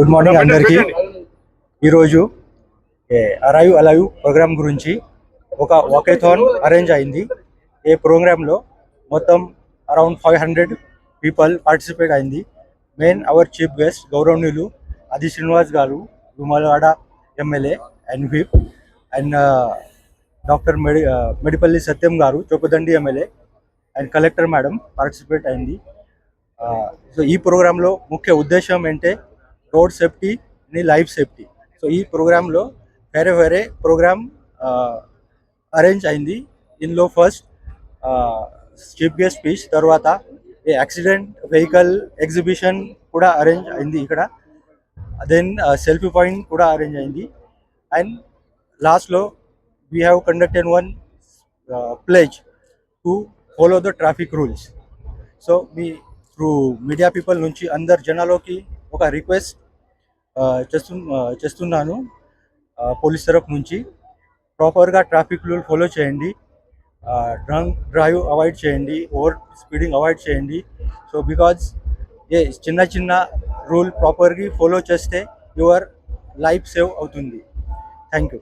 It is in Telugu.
గుడ్ మార్నింగ్ అందరికీ. ఈరోజు అరైవ్ అలైవ్ ప్రోగ్రామ్ గురించి ఒక వాకేథాన్ అరేంజ్ అయింది. ఈ ప్రోగ్రాంలో మొత్తం around five hundred people participate అయింది. మెయిన్ అవర్ చీఫ్ గెస్ట్ గౌరవనీయులు Aadi Srinivas garu Vemulawada MLA and whip and doctor medi Medipalli Satyam garu Choppadandi MLA and collector madam participate అయింది. సో ఈ ప్రోగ్రాంలో ముఖ్య ఉద్దేశం ఏంటంటే రోడ్ సేఫ్టీ ని లైఫ్ సేఫ్టీ. సో ఈ ప్రోగ్రాంలో వేరే వేరే ప్రోగ్రామ్ అరేంజ్ అయింది. ఇందులో ఫస్ట్ చీఫ్ గెస్ట్ స్పీచ్ తర్వాత ఏ యాక్సిడెంట్ వెహికల్ ఎగ్జిబిషన్ కూడా అరేంజ్ అయింది ఇక్కడ. దెన్ సెల్ఫీ పాయింట్ కూడా అరేంజ్ అయింది. అండ్ లాస్ట్లో we have conducted one pledge to follow the traffic rules so me through media people నుంచి అందరు జనాలోకి ఒక రిక్వెస్ట్ చేస్తు చేస్తున్నాను పోలీస్ తరఫు నుంచి. ప్రాపర్గా ట్రాఫిక్ రూల్ ఫాలో చేయండి. డ్రంక్ డ్రైవ్ అవాయిడ్ చేయండి. ఓవర్ స్పీడింగ్ అవాయిడ్ చేయండి. సో బికాజ్ ఏ చిన్న చిన్న రూల్ ప్రాపర్గా ఫాలో చేస్తే యువర్ లైఫ్ సేవ్ అవుతుంది. Thank you